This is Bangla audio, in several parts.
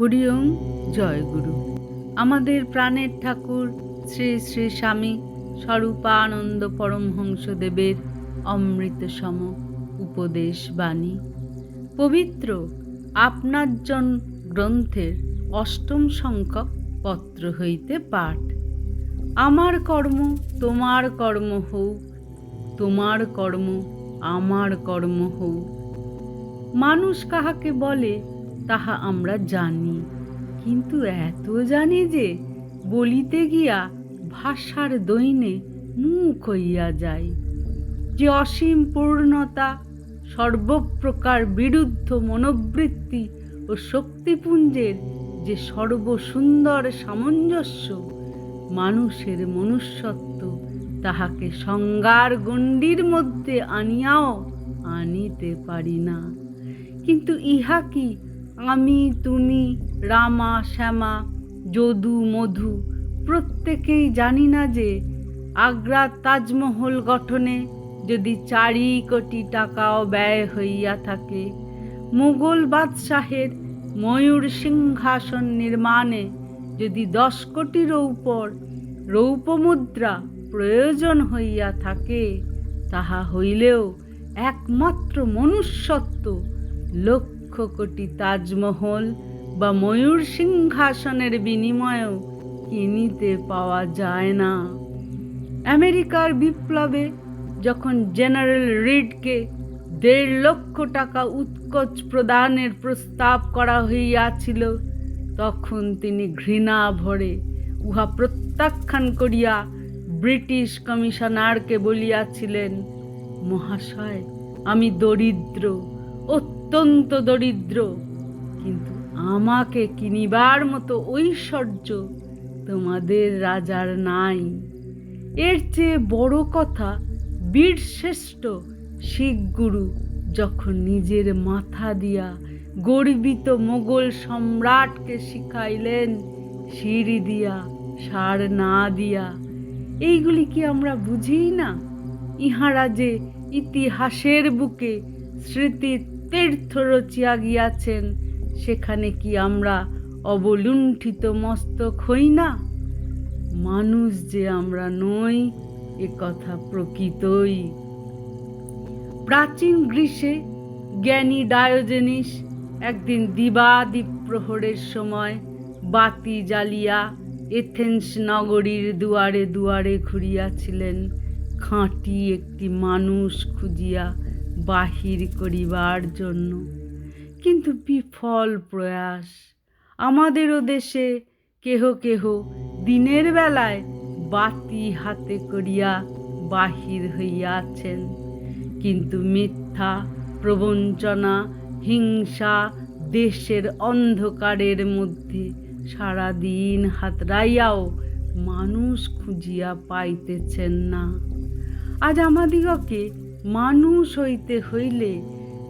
হরিওম জয় গুরু। আমাদের প্রাণের ঠাকুর শ্রী শ্রী স্বামী স্বরূপানন্দ পরমহংসদেবের অমৃতসম উপদেশ বাণী। পবিত্র আপনার্জন গ্রন্থের অষ্টম সংখ্যক পত্র হইতে পাঠ। আমার কর্ম তোমার কর্ম হোক, তোমার কর্ম আমার কর্ম হোক। মানুষ কাহাকে বলে তাহা আমরা জানি। কিন্তু এত জানি যে বলিতে গিয়া ভাষার দৈনে মুখ হইয়া যায়। যে অসীম পূর্ণতা, সর্বপ্রকার বিরুদ্ধ মনোবৃত্তি ও শক্তিপুঞ্জের যে সর্বসুন্দর সামঞ্জস্য, মানুষের মনুষ্যত্ব তাহাকে সংজ্ঞার গণ্ডির মধ্যে আনিয়াও আনিতে পারি না। কিন্তু ইহা কি আমি, তুমি, রামা, শ্যামা, যদু, মধু, প্রত্যেকেই জানি না যে আগ্রার তাজমহল গঠনে যদি চারি কোটি টাকাও ব্যয় হইয়া থাকে, মুঘল বাদশাহের ময়ূর সিংহাসন নির্মাণে যদি দশ কোটির উপর রৌপমুদ্রা প্রয়োজন হইয়া থাকে, তাহা হইলেও একমাত্র মনুষ্যত্ব লক্ষ কোটি তাজমহল বা ময়ূর সিংহাসনের বিনিময়েও কিনিতে পাওয়া যায় না। আমেরিকার বিপ্লবে যখন জেনারেল রিডকে দেড় লক্ষ টাকা উৎকোচ প্রদানের প্রস্তাব করা হইয়াছিল, তখন তিনি ঘৃণা ভরে উহা প্রত্যাখ্যান করিয়া ব্রিটিশ কমিশনারকে বলিয়াছিলেন, মহাশয়, আমি দরিদ্র অত্যন্ত দরিদ্র। কিন্তু আমাকে কিনিবার মতো ঐশ্বর্য তোমাদের রাজার নাই। এর চেয়ে বড় কথা বীরশ্রেষ্ঠ শিখ গুরু যখন নিজের মাথা দিয়া গর্বিত মোগল সম্রাটকে শিখাইলেন, সিঁড়ি দিয়া, সার না দিয়া, এইগুলি কি আমরা বুঝি না? ইহারা যে ইতিহাসের বুকে স্মৃতির তীর্থ রচিয়া গিয়াছেন, সেখানে কি আমরা অবলুণ্ঠিত মস্তক হই না? মানুষ যে আমরা নই, এ কথা প্রকৃতই। প্রাচীন গ্রীষে জ্ঞানী ডায়োজেনিস একদিন দিবাদিপ প্রহরের সময় বাতি জ্বালিয়া এথেন্স নগরীর দুয়ারে দুয়ারে ঘুরিয়াছিলেন। খাঁটি একটি মানুষ খুঁজিয়া বাহির করিবার জন্য। কিন্তু বিফল প্রয়াস। আমাদেরও দেশে কেহ কেহ দিনের বেলায় বাতি হাতে করিয়া বাহির হইয়াছেন। কিন্তু মিথ্যা প্রবঞ্চনা, হিংসা দেশের অন্ধকারের মধ্যে সারাদিন হাতড়াইয়াও মানুষ খুঁজিয়া পাইতেছেন না। আজ আমাদিগকে মানুষ হইতে হইলে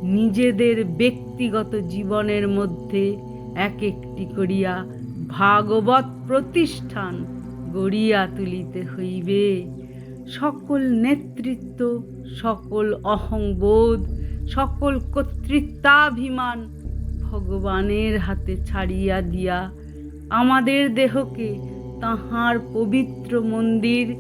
নিজেদের ব্যক্তিগত জীবনের মধ্যে এক একটি করিয়া ভাগবত প্রতিষ্ঠান গড়িয়া তুলিতে হইবে। সকল নেতৃত্ব, সকল অহংবোধ, সকল কর্তৃত্বাভিমান ভগবানের হাতে ছাড়িয়া দিয়া আমাদের দেহকে তাহার পবিত্র মন্দির,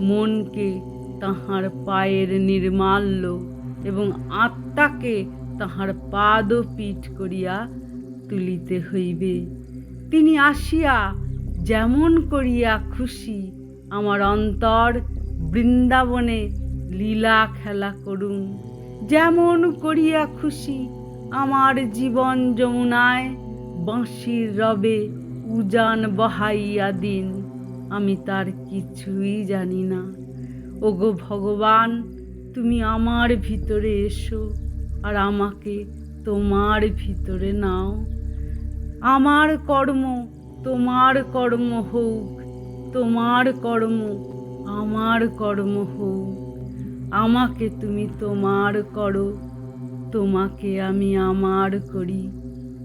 মনকে তাহার পায়ের নির্মাল্য এবং আত্মাকে তাহার পাদপীঠ করিয়া তুলিতে হইবে। তিনি আসিয়া যেমন করিয়া খুশি আমার অন্তর বৃন্দাবনে লীলা খেলা করুন। যেমন করিয়া খুশি আমার জীবন যমুনায় বাঁশির রবে উজান বহাইয়া দিন। আমি তার কিছুই জানি না। ওগো ভগবান, তুমি আমার ভিতরে এসো আর আমাকে তোমার ভিতরে নাও। আমার কর্ম তোমার কর্ম হোক, তোমার কর্ম আমার কর্ম হোক। আমাকে তুমি তোমার করো, তোমাকে আমি আমার করি।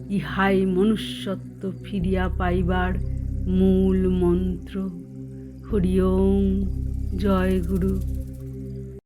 ইহাই মনুষ্যত্ব ফিরিয়া পাইবার মূল মন্ত্র। হরি ওম। জয় গুরু।